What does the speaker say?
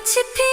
꽃이 피